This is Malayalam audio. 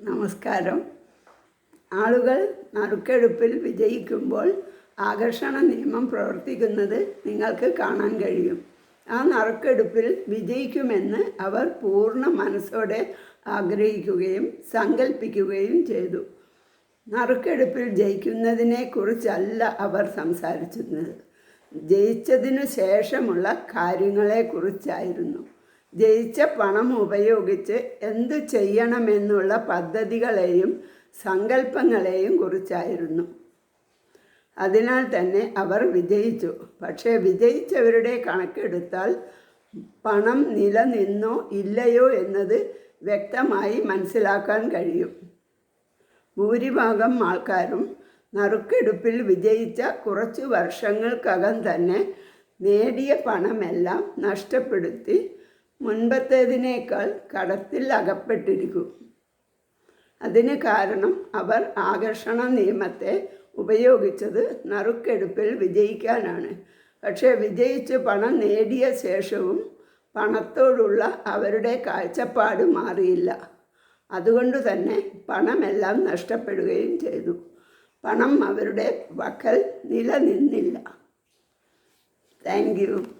നമസ്കാരം. ആളുകൾ നറുക്കെടുപ്പിൽ വിജയിക്കുമ്പോൾ ആകർഷണ നിയമം പ്രവർത്തിക്കുന്നത് നിങ്ങൾക്ക് കാണാൻ കഴിയും. ആ നറുക്കെടുപ്പിൽ വിജയിക്കുമെന്ന് അവർ പൂർണ മനസ്സോടെ ആഗ്രഹിക്കുകയും സങ്കല്പിക്കുകയും ചെയ്തു. നറുക്കെടുപ്പിൽ ജയിക്കുന്നതിനെ കുറിച്ചല്ല അവർ സംസാരിച്ചിരുന്നത്. ജയിച്ചതിനു ശേഷമുള്ള കാര്യങ്ങളെക്കുറിച്ചായിരുന്നു ജയിച്ച പണം ഉപയോഗിച്ച് എന്തു ചെയ്യണമെന്നുള്ള പദ്ധതികളെയും സങ്കല്പങ്ങളെയും കുറിച്ചായിരുന്നു. അതിനാൽ തന്നെ അവർ വിജയിച്ചു. പക്ഷേ വിജയിച്ചവരുടെ കണക്കെടുത്താൽ പണം നിലനിന്നോ ഇല്ലയോ എന്നത് വ്യക്തമായി മനസ്സിലാക്കാൻ കഴിയും. ഭൂരിഭാഗം ആൾക്കാരും നറുക്കെടുപ്പിൽ വിജയിച്ച കുറച്ചു വർഷങ്ങൾക്കകം തന്നെ നേടിയ പണമെല്ലാം നഷ്ടപ്പെടുത്തി മുൻപത്തേതിനേക്കാൾ കടത്തിൽ അകപ്പെട്ടിരിക്കും. അതിന് കാരണം അവർ ആകർഷണ നിയമത്തെ ഉപയോഗിച്ചത് നറുക്കെടുപ്പിൽ വിജയിക്കാനാണ്. പക്ഷേ വിജയിച്ച് പണം നേടിയ ശേഷവും പണത്തോടുള്ള അവരുടെ കാഴ്ചപ്പാട് മാറിയില്ല. അതുകൊണ്ട് തന്നെ പണമെല്ലാം നഷ്ടപ്പെടുകയും ചെയ്തു. പണം അവരുടെ വക്കൽ നിലനിന്നില്ല. Thank you.